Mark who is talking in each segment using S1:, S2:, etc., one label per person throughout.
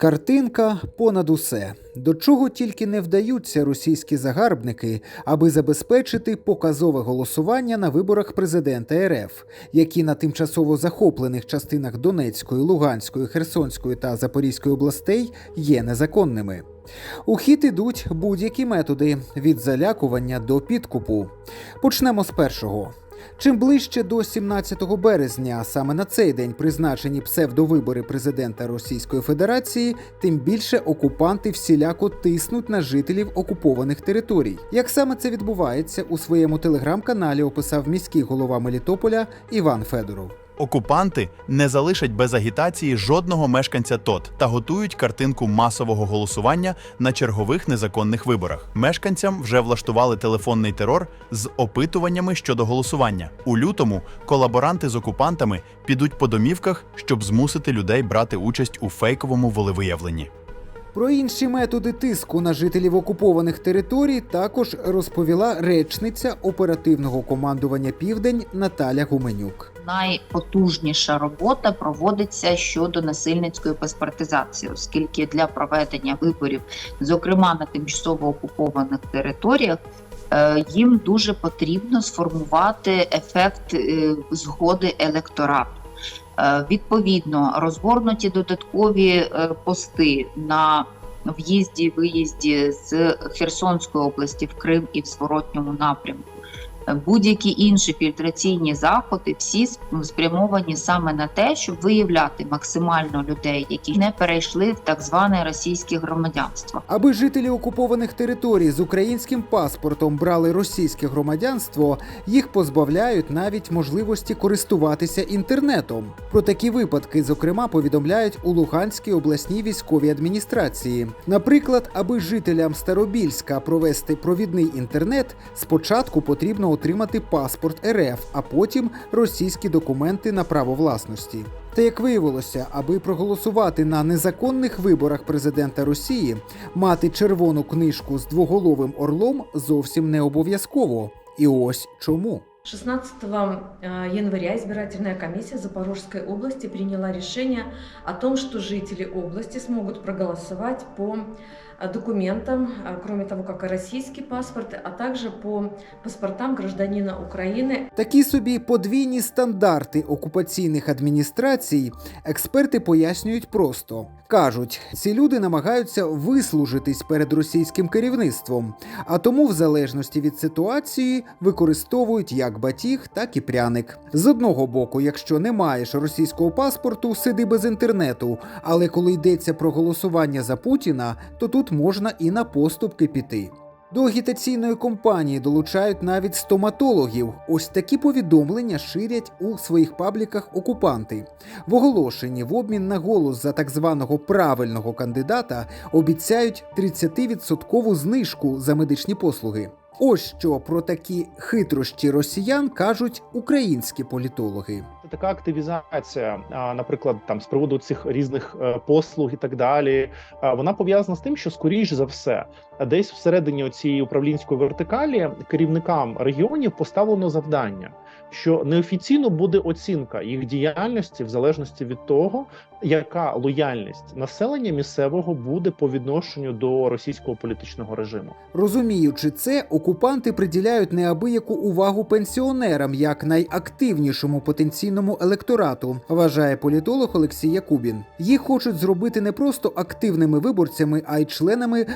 S1: Картинка понад усе. До чого тільки не вдаються російські загарбники, аби забезпечити показове голосування на виборах президента РФ, які на тимчасово захоплених частинах Донецької, Луганської, Херсонської та Запорізької областей є незаконними. У хід ідуть будь-які методи від залякування до підкупу. Почнемо з першого. Чим ближче до 17 березня, а саме на цей день призначені псевдовибори президента Російської Федерації, тим більше окупанти всіляко тиснуть на жителів окупованих територій. Як саме це відбувається, у своєму телеграм-каналі описав міський голова Мелітополя Іван Федоров.
S2: Окупанти не залишать без агітації жодного мешканця ТОТ та готують картинку масового голосування на чергових незаконних виборах. Мешканцям вже влаштували телефонний терор з опитуваннями щодо голосування. У лютому колаборанти з окупантами підуть по домівках, щоб змусити людей брати участь у фейковому волевиявленні.
S1: Про інші методи тиску на жителів окупованих територій також розповіла речниця оперативного командування Південь Наталя Гуменюк.
S3: найпотужніша робота проводиться щодо насильницької паспортизації, оскільки для проведення виборів, зокрема на тимчасово окупованих територіях, е, їм дуже потрібно сформувати ефект е, згоди електорату. Е, Відповідно, розгорнуті додаткові пости на в'їзді, виїзді з Херсонської області в Крим і в зворотньому напрямку. Будь-які інші фільтраційні заходи всі спрямовані саме на те, щоб виявляти максимально людей, які не перейшли в так зване російське громадянство.
S1: Аби жителі окупованих територій з українським паспортом брали російське громадянство, їх позбавляють навіть можливості користуватися інтернетом. Про такі випадки, зокрема, повідомляють у Луганській обласній військовій адміністрації. Наприклад, аби жителям Старобільська провести провідний інтернет, спочатку потрібно отримати паспорт РФ, а потім російські документи на право власності. Та як виявилося, аби проголосувати на незаконних виборах президента Росії, мати червону книжку з двоголовим орлом зовсім не обов'язково. І ось чому.
S4: 16 э, января избирательная комиссия Запорожской области приняла решение о том, что жители области смогут проголосовать по документам, э, кроме того, как и российский паспорт, а также по паспортам гражданина Украины
S1: Такі собі подвійні стандарти окупаційних адміністрацій експерти пояснюють просто. Кажуть, ці люди намагаються вислужитись перед російським керівництвом, а тому, в залежності від ситуації, використовують як батіг, так і пряник. З одного боку, якщо не маєш російського паспорту, сиди без інтернету. Але коли йдеться про голосування за Путіна, то тут можна і на поступки піти. До агітаційної кампанії долучають навіть стоматологів. Ось такі повідомлення ширять у своїх пабліках окупанти. В оголошенні в обмін на голос за так званого правильного кандидата обіцяють 30% знижку за медичні послуги. Ось що про такі хитрощі росіян кажуть українські політологи.
S5: Така активізація, наприклад, там з приводу цих різних е, послуг і так далі. Вона пов'язана з тим, що скоріш за все, десь всередині цієї управлінської вертикалі керівникам регіонів поставлено завдання, що неофіційно буде оцінка їх діяльності в залежності від того, яка лояльність населення місцевого буде по відношенню до російського політичного режиму.
S1: Розуміючи це, окупанти приділяють неабияку увагу пенсіонерам як найактивнішому потенційному електорату, вважає політолог Олексій Якубін. Їх хочуть зробити не просто активними виборцями, а й членами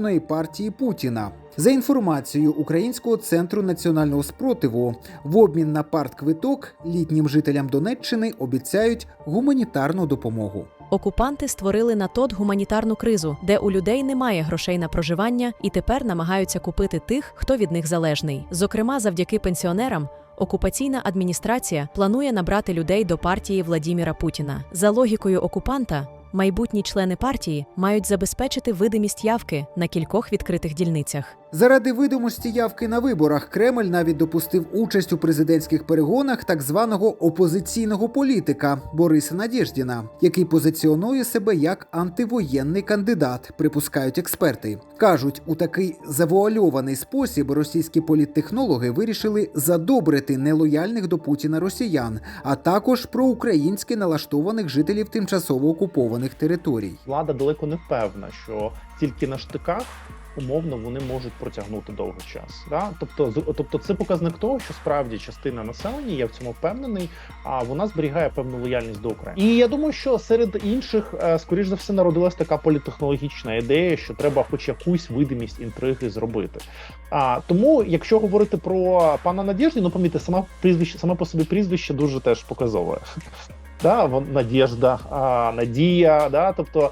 S1: провладної партії Путіна. За інформацією Українського центру національного спротиву, в обмін на партквиток літнім жителям Донеччини обіцяють гуманітарну допомогу.
S6: Окупанти створили на ТОТ гуманітарну кризу, де у людей немає грошей на проживання і тепер намагаються купити тих, хто від них залежний. Зокрема, завдяки пенсіонерам. Окупаційна адміністрація планує набрати людей до партії Владіміра Путіна. За логікою окупанта, майбутні члени партії мають забезпечити видимість явки на кількох відкритих дільницях.
S1: Заради видимості явки на виборах Кремль навіть допустив участь у президентських перегонах так званого опозиційного політика Бориса Надєждіна, який позиціонує себе як антивоєнний кандидат, припускають експерти. кажуть, у такий завуальований спосіб російські політтехнологи вирішили задобрити нелояльних до Путіна росіян, а також проукраїнськи налаштованих жителів тимчасово окупованих територій.
S5: Влада далеко не впевнена, що тільки на штиках умовно вони можуть протягнути довгий час. Да? Тобто, тобто це показник того, що справді частина населення, я в цьому впевнений, а вона зберігає певну лояльність до України. І я думаю, що серед інших, е, скоріш за все, народилась така політехнологічна ідея, що треба хоч якусь видимість інтриги зробити. А тому, якщо говорити про пана Надєжді, ну помітьте, сама прізвище, саме по собі прізвище дуже теж показове. Да, Надєжда, Надія, да, тобто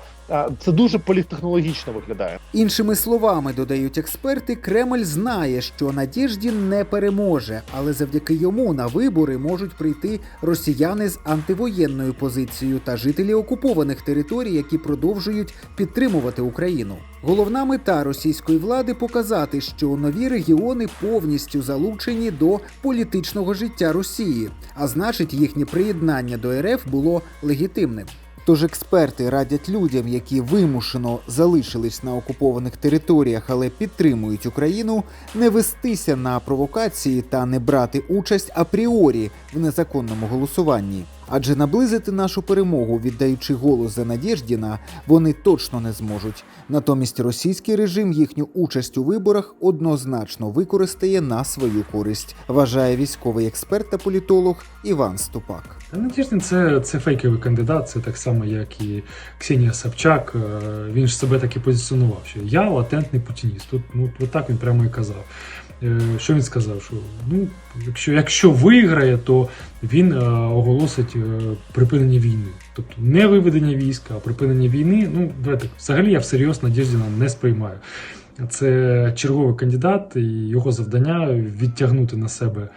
S5: це дуже політтехнологічно виглядає.
S1: Іншими словами, додають експерти, Кремль знає, що Надєждін не переможе, але завдяки йому на вибори можуть прийти росіяни з антивоєнною позицією та жителі окупованих територій, які продовжують підтримувати Україну. Головна мета російської влади показати, що нові регіони повністю залучені до політичного життя Росії, а значить, їхнє приєднання до РФ було легітимним. Тож експерти радять людям, які вимушено залишились на окупованих територіях, але підтримують Україну, не вестися на провокації та не брати участь апріорі в незаконному голосуванні. Адже наблизити нашу перемогу, віддаючи голос за Надєждіна, вони точно не зможуть. Натомість російський режим їхню участь у виборах однозначно використає на свою користь, вважає військовий експерт та політолог Іван Ступак.
S7: Та Надєждин це, це фейковий кандидат, це так само, як і Ксенія Собчак. Е, Він ж себе так і позиціонував, що я латентний путініст. Тут ну от так він прямо і казав. Е, Що він сказав? Що ну, якщо, якщо виграє, то він е, оголосить е, припинення війни. Тобто не виведення війська, а припинення війни. Ну, давайте, взагалі я всерйоз Надєждіна не сприймаю. Це черговий кандидат, і його завдання відтягнути на себе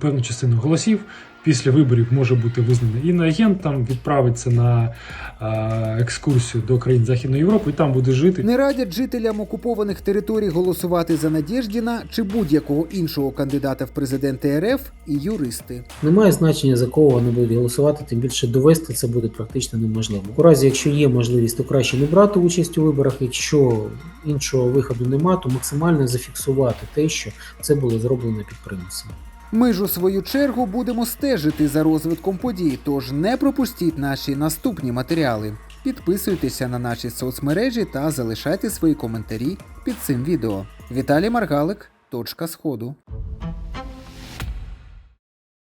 S7: певну частину голосів. Після виборів може бути визнаний іноагентом, відправиться на е, екскурсію до країн Західної Європи і там буде жити.
S1: Не радять жителям окупованих територій голосувати за Надєждіна чи будь-якого іншого кандидата в президенти РФ і юристи.
S8: Немає значення за кого вони будуть голосувати, тим більше довести це буде практично неможливо. У разі, якщо є можливість, то краще не брати участь у виборах. Якщо іншого виходу нема, то максимально зафіксувати те, що це було зроблено під примусом.
S1: Ми ж у свою чергу будемо стежити за розвитком подій, тож не пропустіть наші наступні матеріали. Підписуйтеся на наші соцмережі та залишайте свої коментарі під цим відео. Віталій Маргалик, точка сходу.